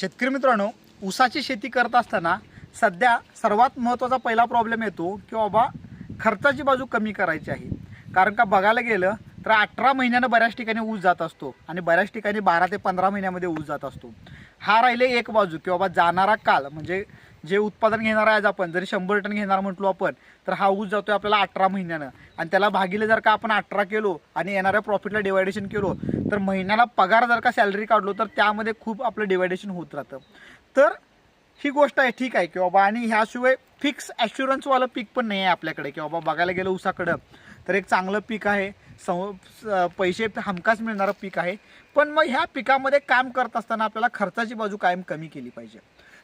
शेतकरी मित्रांनो ऊसाची शेती करत असताना सध्या सर्वात महत्त्वाचा पहिला प्रॉब्लेम येतो की बाबा खर्चाची बाजू कमी करायची आहे. कारण का बघायला गेलं तर अठरा महिन्यानं बऱ्याच ठिकाणी ऊस जात असतो आणि बऱ्याच ठिकाणी बारा ते पंधरा महिन्यामध्ये ऊस जात असतो. हा राहिले एक बाजू की बाबा जाणारा काल म्हणजे जे उत्पादन घेणार आहे आज आपण जरी शंभर टन घेणार म्हटलो आपण तर हा ऊस जातोय आपल्याला अठरा महिन्यानं. आणि त्याला भागीले जर का आपण अठरा केलो आणि येणाऱ्या प्रॉफिटला डिवायडेशन केलो तर महिन्याला पगार जर का सॅलरी काढलो तर त्यामध्ये खूप आपलं डिवायडेशन होत राहतं. तर ही गोष्ट आहे ठीक आहे की बाबा आणि ह्याशिवाय फिक्स ॲश्युरन्सवालं पीक पण नाही आहे आपल्याकडे की बाबा बघायला गेलं ऊसाकडं तर एक चांगलं पीक आहे सं पैसे हमखास मिळणारं पीक आहे. पण मग ह्या पिकामध्ये काम करत असताना आपल्याला खर्चाची बाजू कायम कमी केली पाहिजे.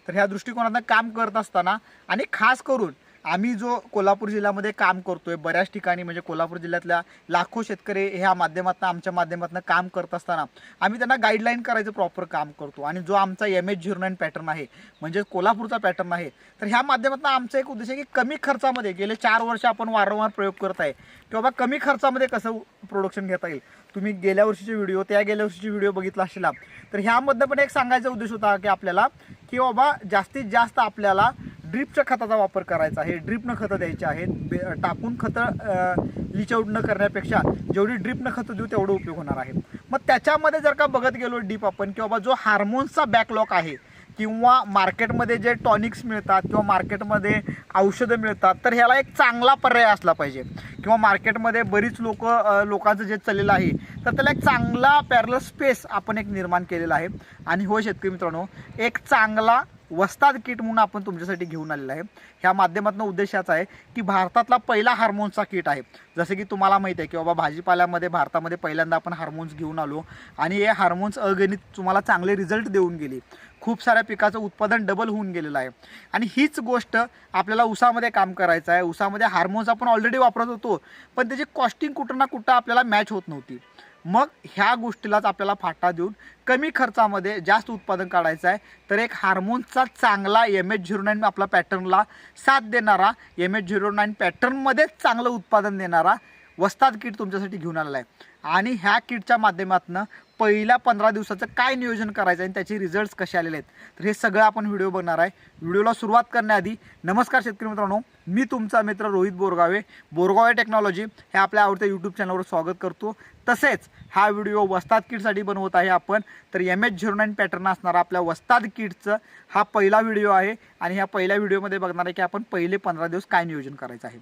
तर ह्या दृष्टिकोनातनं काम करत असताना आणि खास करून आम्ही जो कोल्हापूर जिल्ह्यामध्ये काम करतोय बऱ्याच ठिकाणी म्हणजे कोल्हापूर जिल्ह्यातल्या लाखो शेतकरी ह्या माध्यमातून आमच्या माध्यमातून काम करत असताना आम्ही त्यांना गाईडलाईन करायचं प्रॉपर काम करतो. आणि जो आमचा M H zero nine pattern आहे म्हणजे कोल्हापूरचा पॅटर्न आहे तर ह्या माध्यमातून आमचा एक उद्देश आहे की कमी खर्चामध्ये गेले चार वर्ष आपण वारंवार प्रयोग करत आहे. की बाबा कमी खर्चामध्ये कसं प्रोडक्शन घेता येईल? तुम्ही गेल्या वर्षीचे व्हिडिओ त्या गेल्या वर्षीचे व्हिडिओ बघितला असेल तर ह्यामधनं पण एक सांगायचा उद्देश होता की आपल्याला की बाबा जास्तीत जास्त आपल्याला ड्रिपच्या खताचा वापर करायचा आहे. ड्रिपनं खतं द्यायची आहेत. बे टाकून खतं लिचआउट न करण्यापेक्षा जेवढी ड्रिपनं खतं देऊ तेवढं उपयोग होणार आहे. मग त्याच्यामध्ये जर का बघत गेलो डीप आपण की बाबा जो हार्मोन्सचा बॅकलॉग आहे किंवा मार्केटमध्ये जे टॉनिक्स मिळतात किंवा मार्केटमध्ये औषधं मिळतात तर ह्याला एक चांगला पर्याय असला पाहिजे. किंवा मार्केटमध्ये बरीच लोक लोकांचं जे चाललेलं आहे तर त्याला एक चांगला पॅरल स्पेस आपण एक निर्माण केलेला आहे. आणि हो शेतकरी मित्रांनो एक चांगला वस्ताद किट म्हणून आपण तुमच्यासाठी घेऊन आलेला आहे. ह्या माध्यमातून उद्देश याचा आहे की भारतातला पहिला हार्मोन्सचा किट आहे. जसं की तुम्हाला माहिती आहे की बाबा भाजीपाल्यामध्ये भारतामध्ये पहिल्यांदा आपण हार्मोन्स घेऊन आलो आणि हे हार्मोन्स अगणित तुम्हाला चांगले रिझल्ट देऊन गेले. खूप साऱ्या पिकाचं उत्पादन डबल होऊन गेलेलं आहे. आणि हीच गोष्ट आपल्याला उसामध्ये काम करायचं आहे. उसामध्ये हार्मोन्स आपण ऑलरेडी वापरत होतो पण त्याची कॉस्टिंग कुठं ना कुठं आपल्याला मॅच होत नव्हती. मग ह्या गोष्टीलाच आपल्याला फाटा देऊन कमी खर्चामध्ये जास्त उत्पादन काढायचं आहे. तर एक हार्मोन्सचा चांगला एम एच झिरो नाईन आपला पॅटर्नला साथ देणारा एम एच झिरो नाईन पॅटर्नमध्येच चांगलं उत्पादन देणारा वस्ताद किट तुमच्यासाठी घेऊन आलेला आहे. आणि ह्या किटच्या माध्यमातून पहिल्या पंधरा दिवसाचं काय नियोजन करायचं आहे आणि त्याचे रिझल्ट्स कसे आलेले आहेत. तर हे सगळं आपण व्हिडिओ बघणार आहे. व्हिडिओला सुरुवात करण्याआधी नमस्कार शेतकरी मित्रांनो. मी तुमचा मित्र रोहित बोरगावे. बोरगावे टेक्नॉलॉजी हे आपल्या आवडत्या यूट्यूब चॅनलवर स्वागत करतो. तसेच हा व्हिडिओ वस्ताद किटसाठी बनवत आहे आपण. तर M H zero nine pattern असणारा आपल्या वस्ताद किटचं हा पहिला व्हिडिओ आहे. आणि ह्या पहिल्या व्हिडिओमध्ये बघणार आहे की आपण पहिले पंधरा दिवस काय नियोजन करायचं आहे.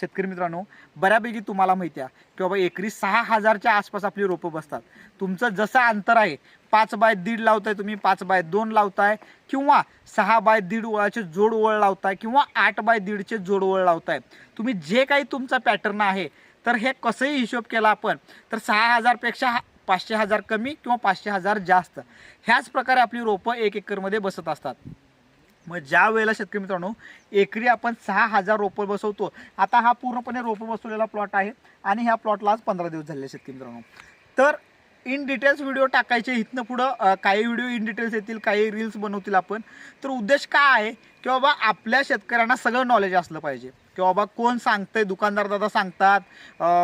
शेतकरी मित्रांनो बऱ्यापैकी तुम्हाला माहिती आहे की बाबा एकरी सहा हजारच्या आसपास आपली रोपं बसतात. तुमचं जसं अंतर आहे पाच बाय दीड लावताय तुम्ही पाच बाय दोन लावताय किंवा सहा बाय दीड ओळाचे जोड ओळ लावताय किंवा आठ बाय दीडचे जोड ओळ लावताय तुम्ही जे काही तुमचा पॅटर्न आहे तर हे कसंही हिशोब केला आपण तर सहा हजारपेक्षा पाचशे हजार कमी किंवा पाचशे हजार जास्त. ह्याच प्रकारे आपली रोपं एक एकरमध्ये बसत असतात. मग ज्या वेळेला शेतकरी मित्रांनो एकरी आपण सहा हजार रोपं बसवतो आता हा पूर्णपणे रोपं बसवलेला प्लॉट आहे आणि ह्या प्लॉटला आज पंधरा दिवस झाले शेतकरी मित्रांनो. तर इन डिटेल्स व्हिडिओ टाकायचे इथनं पुढं काही व्हिडिओ इन डिटेल्स येतील काही रील्स बनवतील आपण. तर उद्देश काय आहे की बाबा आपल्या शेतकऱ्यांना सगळं नॉलेज असलं पाहिजे. की बाबा कोण सांगतंय दुकानदार दादा सांगतात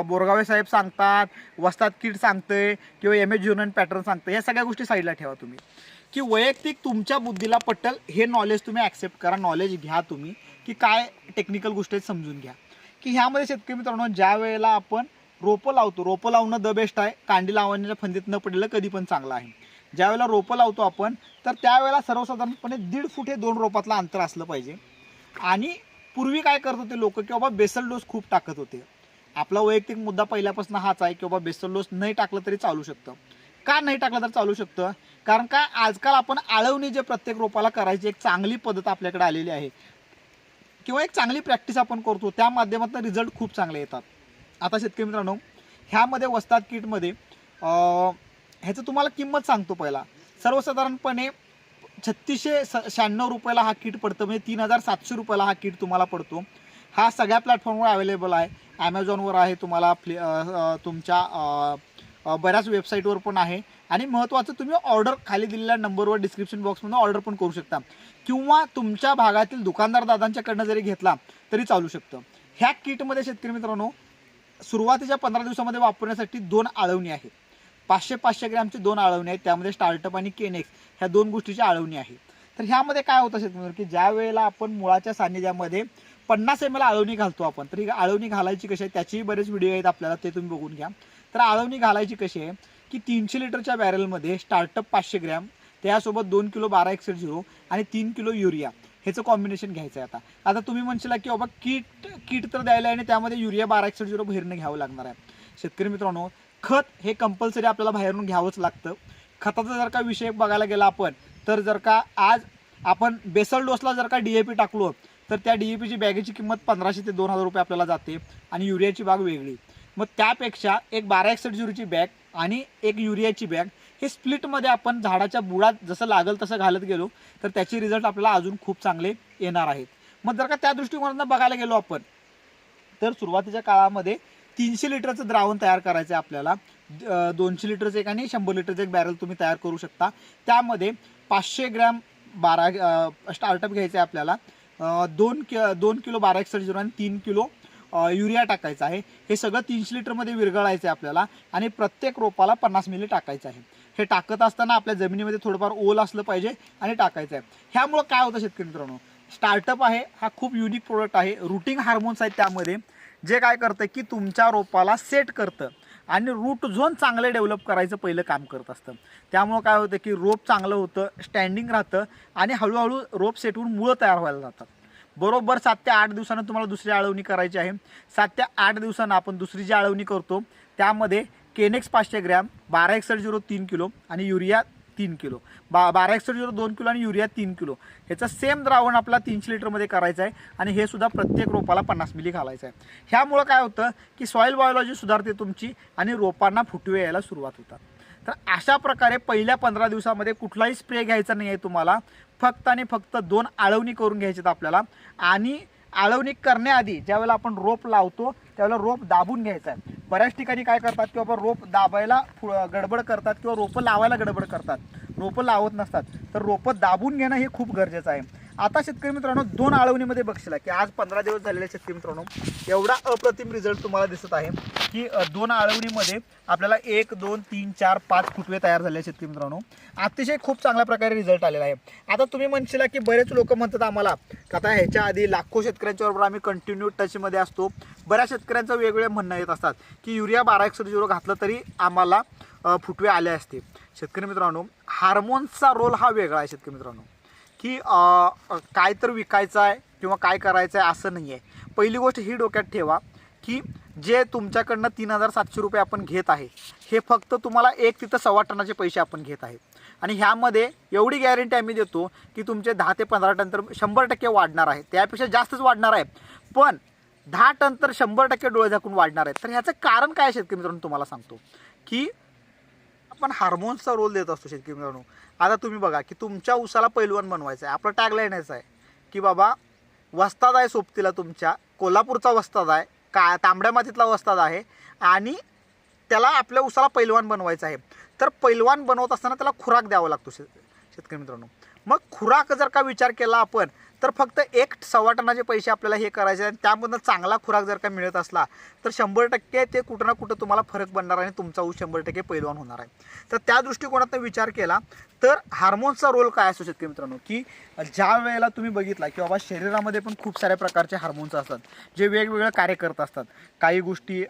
बोरगावे साहेब सांगतात वस्तात किट सांगतंय किंवा एम एच झिरोनन पॅटर्न सांगतं या सगळ्या गोष्टी साईडला ठेवा तुम्ही. की वैयक्तिक तुमच्या बुद्धीला पटल हे नॉलेज तुम्ही ॲक्सेप्ट करा नॉलेज घ्या तुम्ही की काय टेक्निकल गोष्टी आहेत समजून घ्या. की ह्यामध्ये शेतकरी मित्रांनो ज्या वेळेला आपण रोपं लावतो रोपं लावणं द बेस्ट आहे कांडी लावण्याच्या फंदीत न पडलेलं कधी पण चांगलं आहे. ज्या वेळेला रोपं लावतो आपण तर त्यावेळेला सर्वसाधारणपणे दीड फूट हे दोन रोपातलं अंतर असलं पाहिजे. आणि पूर्वी काय करत होते लोक की बाबा बेसल डोस खूप टाकत होते. आपला वैयक्तिक मुद्दा पहिल्यापासून हाच आहे की बाबा बेसल डोस नाही टाकलं तरी चालू शकतं. का नाही टाकलं तर चालू शकतं? कारण का आजकाल आपण आळवणी जे प्रत्येक रोपाला करायची एक चांगली पद्धत आपल्याकडे आलेली आहे. किंवा एक चांगली प्रॅक्टिस आपण करतो त्या माध्यमातून रिझल्ट खूप चांगले येतात. आता शेतकरी मित्रांनो ह्यामध्ये वस्तात किटमध्ये ह्याचं तुम्हाला किंमत सांगतो पहिला. सर्वसाधारणपणे छत्तीसशे स शहाण्णव रुपयाला हा किट पडतं म्हणजे तीन हजार सातशे रुपयाला हा किट तुम्हाला पडतो. हा सगळ्या प्लॅटफॉर्मवर अवेलेबल आहे. ॲमेझॉनवर आहे तुम्हाला फ्लि तुमच्या बऱ्याच वेबसाईटवर पण आहे. आणि महत्त्वाचं तुम्ही ऑर्डर खाली दिलेल्या नंबरवर डिस्क्रिप्शन बॉक्समधून ऑर्डर पण करू शकता. किंवा तुमच्या भागातील दुकानदार दादांच्याकडनं जरी घेतला तरी चालू शकतं. ह्या किटमध्ये शेतकरी मित्रांनो सुरुवातीच्या पंधरा दिवसामध्ये वापरण्यासाठी दोन आळवणी आहेत. पाचशे पाचशे ग्रॅमची दोन आळवणी आहेत. त्यामध्ये स्टार्टअप आणि केनेक्स ह्या दोन गोष्टीची आळवणी आहे तर ह्यामध्ये काय होतं शेतकरी की ज्या वेळेला आपण मुळाच्या सान्निध्यामध्ये पन्नास एम एल आळवणी घालतो आपण तर ही आळवणी घालायची कशी आहे त्याचेही बरेच व्हिडिओ आहेत आपल्याला ते तुम्ही बघून घ्या. तर आळवणी घालायची कशी आहे की तीनशे लिटरच्या बॅरलमध्ये स्टार्टअप पाचशे ग्रॅम त्यासोबत दोन किलो बारा एक्सेल झिरो आणि तीन किलो युरिया. ह्याचं कॉम्बिनेशन घ्यायचं आहे आता. आता तुम्ही म्हणशील की बाबा किट किट तर द्यायला आहे आणि त्यामध्ये युरिया बारा एक्सेल झिरो बाहेरनं घ्यावं लागणार आहे. शेतकरी मित्रांनो खत हे कंपल्सरी आपल्याला बाहेरून घ्यावंच लागतं. खताचा जर का विषय बघायला गेला आपण तर जर का आज आपण बेसल डोसला जर का डी ए पी टाकलो तर त्या डी ए पीची बॅगेची किंमत पंधराशे ते दोन हजार रुपये आपल्याला जाते आणि युरियाची बाग वेगळी. मग त्यापेक्षा एक बारा एक्सेट झिरोची बॅग आणि एक युरियाची बॅग. हे स्प्लिटमध्ये आपण झाडाच्या बुडात जसं लागल तसं घालत गेलो तर त्याचे रिझल्ट आपल्याला अजून खूप चांगले येणार आहेत. मग जर का त्या दृष्टिकोनातून बघायला गेलो आपण तर सुरुवातीच्या काळामध्ये तीनशे लिटरचं द्रावण तयार करायचं आहे आपल्याला दोनशे लिटरचं एक आणि शंभर लिटरचं एक बॅरल तुम्ही तयार करू शकता. त्यामध्ये पाचशे ग्रॅम बारा स्टार्टअप घ्यायचं आहे आपल्याला. दोन कि दोन किलो बारा एकसठ झिरो आणि तीन किलो युरिया टाकायचा आहे. हे सगळं तीनशे लिटरमध्ये विरघळायचं आहे आपल्याला आणि प्रत्येक रोपाला पन्नास मिली टाकायचं आहे. हे टाकत असताना आपल्या जमिनीमध्ये थोडंफार ओल असलं पाहिजे आणि टाकायचं आहे. ह्यामुळं काय होतं शेतकरी मित्रांनो? स्टार्टअप आहे हा खूप युनिक प्रोडक्ट आहे. रुटिंग हार्मोन्स आहेत त्यामध्ये. जे काय करतं की तुमच्या रोपाला सेट करतं. आणि रूट झोन चांगले डेव्हलप करायचं पहिलं काम करत असतं. त्यामुळं काय होतं की रोप चांगलं होतं स्टँडिंग राहतं आणि हळूहळू रोप सेट होऊन मुळं तयार व्हायला जातात. बरोबर सात ते आठ दिवसानं तुम्हाला दुसरी आळवणी करायची आहे. सात ते आठ दिवसानं आपण दुसरी जी आळवणी करतो त्यामध्ये केनेक्स पाचशे ग्रॅम बारा एकसठ झिरो तीन किलो आणि युरिया तीन किलो. बा बारा एकसठ झिरो दोन किलो आणि युरिया तीन किलो. ह्याचं सेम द्रावण आपला तीनशे लिटरमध्ये करायचं आहे आणि हे सुद्धा प्रत्येक रोपाला पन्नास मिली घालायचं आहे. ह्यामुळं काय होतं की सॉईल बायोलॉजी सुधारते तुमची आणि रोपांना फुटवे यायला सुरुवात होतात. तर अशा प्रकारे पहिल्या पंधरा दिवसामध्ये कुठलाही स्प्रे घ्यायचा नाही आहे तुम्हाला. फक्त आणि फक्त दोन आळवणी करून घ्यायच्यात आपल्याला. आणि आळवणी करण्याआधी ज्यावेळेला आपण रोप लावतो त्यावेळेला रोप दाबून घ्यायचा आहे. बऱ्याच ठिकाणी काय करतात की बाबा रोप दाबायला फु- गडबड करतात किंवा रोपं लावायला गडबड करतात. रोपं लावत नसतात. तर रोपं दाबून घेणं हे खूप गरजेचं आहे. आता शेतकरी मित्रांनो दोन आळवणीमध्ये बघशील की आज पंधरा दिवस झालेले शेतकरी मित्रांनो एवढा अप्रतिम रिझल्ट तुम्हाला दिसत आहे की दोन आळवणीमध्ये आपल्याला एक दोन तीन चार पाच फुटवे तयार झाले शेतकरी मित्रांनो. अतिशय खूप चांगल्या प्रकारे रिझल्ट आलेला आहे. आता तुम्ही म्हणशील की बरेच लोक म्हणतात आम्हाला की आता ह्याच्या आधी लाखो शेतकऱ्यांच्या बरोबर आम्ही कंटिन्यू टचमध्ये असतो. बऱ्याच शेतकऱ्यांचं वेगवेगळे म्हणणं येत असतात की युरिया बारा एकशे झिरो घातलं तरी आम्हाला फुटवे आले असते. शेतकरी मित्रांनो हार्मोन्सचा रोल हा वेगळा आहे शेतकरी मित्रांनो. की काय तर विकायचं आहे किंवा काय करायचं आहे असं नाही आहे पहिली गोष्ट ही डोक्यात ठेवा की जे तुमच्याकडनं तीन हजार सातशे रुपये आपण घेत आहे हे फक्त तुम्हाला एक तिथं सव्वा टनाचे पैसे आपण घेत आहे. आणि ह्यामध्ये एवढी गॅरंटी आम्ही देतो की तुमचे दहा ते पंधरा टन तर शंभर टक्के वाढणार आहे. त्यापेक्षा जास्तच वाढणार आहे. पण दहा टन तर शंभर टक्के डोळे झाकून वाढणार आहे. तर ह्याचं कारण काय शेतकरी मित्रांनो तुम्हाला सांगतो. की आपण हार्मोन्सचा रोल देत असतो शेतकरी मित्रांनो. आता तुम्ही बघा की तुमच्या ऊसाला पैलवान बनवायचं आहे आपलं टॅगलाईनच आहे की बाबा वस्ताद आहे सोबतीला तुमच्या कोल्हापूरचा वस्ताद आहे का तांबड्या मातीतला वस्ताद आहे आणि त्याला आपल्या उसाला पैलवान बनवायचं आहे. तर पैलवान बनवत असताना त्याला खुराक द्यावा लागतो शेत शेतकरी मित्रांनो. मग खुराक जर का विचार केला आपण तर फक्त एक सव्वा टनाचे पैसे आपल्याला हे करायचे आणि त्यामधनं चांगला खुराक जर का मिळत असला तर शंभर टक्के ते कुठं ना कुठं तुम्हाला फरक बनणार आहे आणि तुमचा ऊस शंभर टक्के पैलवान होणार आहे. तर त्या दृष्टिकोनातून विचार केला तर हार्मोन्सचा रोल काय असू शकते मित्रांनो? की ज्या वेळेला तुम्ही बघितला की बाबा शरीरामध्ये पण खूप साऱ्या प्रकारचे हार्मोन्स असतात जे वेगवेगळं कार्य करत असतात. काही गोष्टी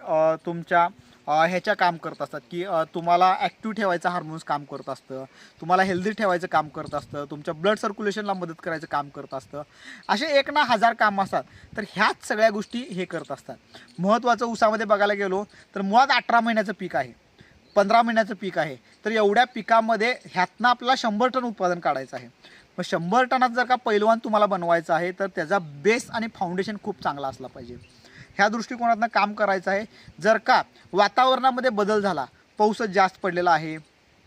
तुमच्या ह्याच्या काम करत असतात की तुम्हाला ॲक्टिव्ह ठेवायचं हार्मोन्स काम करत असतं तुम्हाला हेल्दी ठेवायचं काम करत असतं तुमच्या ब्लड सर्क्युलेशनला मदत करायचं काम करत असतं. असे एक ना हजार काम असतात तर ह्याच सगळ्या गोष्टी हे करत असतात. महत्त्वाचं उसामध्ये बघायला गेलो तर मुळात अठरा महिन्याचं पीक आहे पंधरा महिन्याचं पीक आहे तर एवढ्या पिकामध्ये ह्यातनं आपल्याला शंभर टन उत्पादन काढायचं आहे. मग शंभर टनात जर का पैलवान तुम्हाला बनवायचं आहे तर त्याचा बेस आणि फाउंडेशन खूप चांगला असला पाहिजे. ह्या दृष्टिकोनातनं काम करायचं आहे. जर का वातावरणामध्ये बदल झाला पाऊसच जास्त पडलेला आहे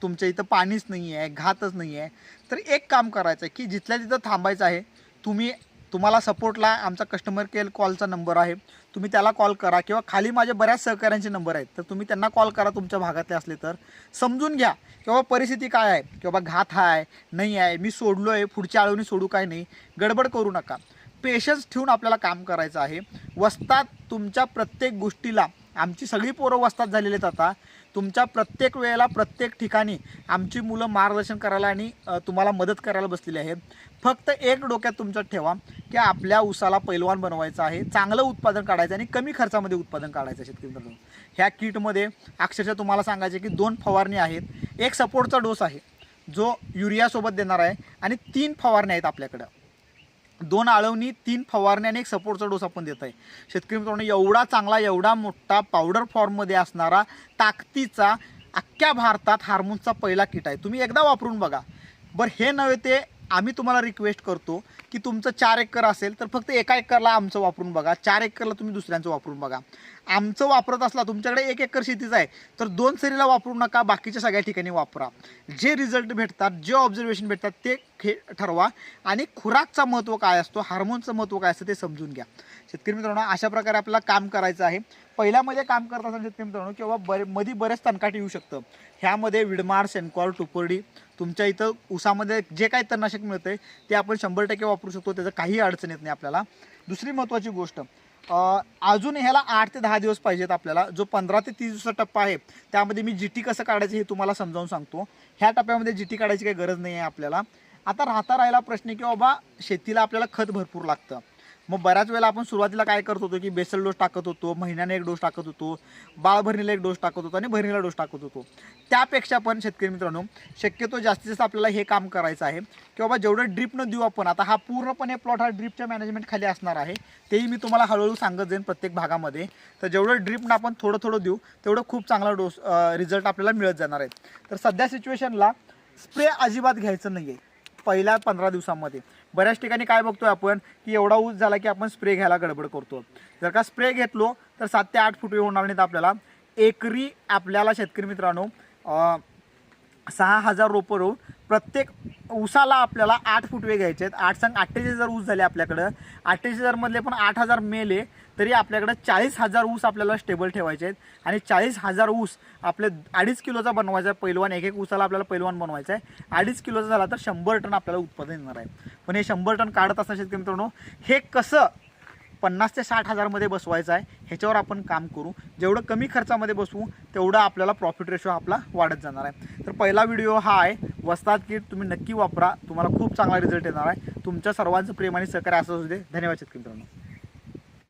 तुमच्या इथं पाणीच नाही आहे घातच नाही आहे तर एक काम करायचं आहे की जिथल्या तिथं थांबायचं आहे तुम्ही तुम्हाला सपोर्टला आमचा कस्टमर केअर कॉलचा नंबर आहे. तुम्ही त्याला कॉल करा किंवा खाली माझ्या बऱ्याच सहकाऱ्यांचे नंबर आहेत. तर तुम्ही त्यांना कॉल करा तुमच्या भागातले असले तर. समजून घ्या किंवा परिस्थिती काय आहे किंवा घात आहे नाही आहे मी सोडलो आहे पुढच्या आळवणी सोडू काय नाही गडबड करू नका. पेशन्स ठेवून आपल्याला काम करायचं आहे. वस्तात तुमच्या प्रत्येक गोष्टीला आमची सगळी पोरं वस्तात झालेली आहेत आता तुमच्या प्रत्येक वेळेला प्रत्येक ठिकाणी आमची मुलं मार्गदर्शन करायला आणि तुम्हाला मदत करायला बसलेली आहेत. फक्त एक डोक्यात तुमच्यात ठेवा की आपल्या ऊसाला पैलवान बनवायचं आहे चांगलं उत्पादन काढायचं आणि कमी खर्चामध्ये उत्पादन काढायचं आहे शेतकरी मित्रांनो. ह्या किटमध्ये अक्षरशः तुम्हाला सांगायचे की दोन फवारणी आहेत एक सपोर्टचा डोस आहे जो युरियासोबत देणार आहे आणि तीन फवारण्या आहेत आपल्याकडं. दोन आळवणी तीन फवारणी आणि एक सपोर्टचा डोस आपण देत आहे. शेतकरी मित्रांनो एवढा चांगला एवढा मोठा पावडर फॉर्ममध्ये असणारा ताकदीचा अख्ख्या भारतात हार्मोन्सचा पहिला किट आहे. तुम्ही एकदा वापरून बघा. बरं हे नव्हे ते आम्ही तुम्हाला रिक्वेस्ट करतो. की तुमचं चार एकर असेल तर फक्त एका एकरला आमचं वापरून बघा. चार एकरला तुम्ही दुसऱ्यांचं वापरून बघा. आमचं वापरत असला तुमच्याकडे एक एकर शेतीचं आहे तर दोन सरीला वापरू नका बाकीच्या सगळ्या ठिकाणी वापरा. जे रिझल्ट भेटतात जे ऑब्झर्वेशन भेटतात ते खे ठरवा. आणि खुराकचा महत्त्व काय असतो हार्मोनचं महत्त्व काय असतं ते समजून घ्या. शेतकरी मित्रांनो अशा प्रकारे आपल्याला काम करायचं आहे. पहिल्यामध्ये काम करत असताना शेतकरी मित्रांनो किंवा बरे मध्ये बरेच तणकाट येऊ शकतं. ह्यामध्ये विडमार सेनकॉर टुपर्डी तुमच्या इथं ऊसामध्ये जे काही तणनाशक मिळतंय ते आपण शंभर टक्के वापरू शकतो त्याचं काही अडचण येत नाही आपल्याला. दुसरी महत्त्वाची गोष्ट अजून ह्याला आठ ते दहा दिवस पाहिजेत आपल्याला. जो पंधरा ते तीस दिवसाचा टप्पा आहे त्यामध्ये मी जी टी कसं काढायचं हे तुम्हाला समजावून सांगतो. ह्या टप्प्यामध्ये जी टी काढायची काही गरज नाही आहे आपल्याला. आता राहता राहिला प्रश्न की बाबा शेतीला आपल्याला खत भरपूर लागतं. मग बऱ्याच वेळेला आपण सुरुवातीला काय करत होतो की बेसल डोस टाकत होतो महिन्याने एक डोस टाकत होतो बाळ भरणीला एक डोस टाकत होतो आणि भरणीला डोस टाकत होतो. त्यापेक्षा पण शेतकरी मित्रांनो शक्यतो जास्तीत जास्त आपल्याला हे काम करायचं आहे की बाबा जेवढं ड्रीपनं देऊ आपण आता हा पूर्णपणे प्लॉट हा ड्रीपच्या मॅनेजमेंट खाली असणार आहे तेही मी तुम्हाला हळूहळू सांगत जाईन प्रत्येक भागामध्ये. तर जेवढं ड्रीपनं आपण थोडं थोडं देऊ तेवढं खूप चांगला डोस रिझल्ट आपल्याला मिळत जाणार आहे. तर सध्या सिच्युएशनला स्प्रे अजिबात घ्यायचं नाही आहे पहिल्या पंधरा दिवसामध्ये. बऱ्याच ठिकाणी काय बघतोय आपण की एवढा ऊस झाला की आपण स्प्रे घ्यायला गडबड करतो. जर का स्प्रे घेतलो तर सात ते आठ फुटवे होणार नाहीत आपल्याला. एकरी आपल्याला शेतकरी मित्रांनो सहा हजार रोपं रोवून प्रत्येक ऊसाला आपल्याला आठ फुटवे घ्यायचे आहेत. आठ सांग अठ्ठेचाळीस हजार ऊस झाले आपल्याकडं. अठ्ठेचाळीस हजारमधले पण आठ हजार मेले. तरी आपल्याकडं चाळीस हजार ऊस आपल्याला स्टेबल ठेवायचे आहेत. आणि चाळीस हजार ऊस आपले अडीच किलोचा बनवायचा आहे. पैलवान एक एक ऊसाला आपल्याला पैलवान बनवायचा आहे. अडीच किलोचा झाला तर शंभर टन आपल्याला उत्पादन येणार आहे. पण हे शंभर टन काढत असताना शेतकरी मित्रांनो हे कसं पन्नास ते साठ हजारमध्ये बसवायचं आहे ह्याच्यावर आपण काम करू. जेवढं कमी खर्चामध्ये बसवू तेवढं आपल्याला प्रॉफिट रेशो आपला वाढत जाणार आहे. तर पहिला व्हिडिओ हा आहे. वस्तात किट तुम्ही नक्की वापरा. तुम्हाला खूप चांगला रिझल्ट येणार आहे. तुमच्या सर्वांचं प्रेम आणि सहकार्य असं असू दे. धन्यवाद शेतकरी मित्रांनो.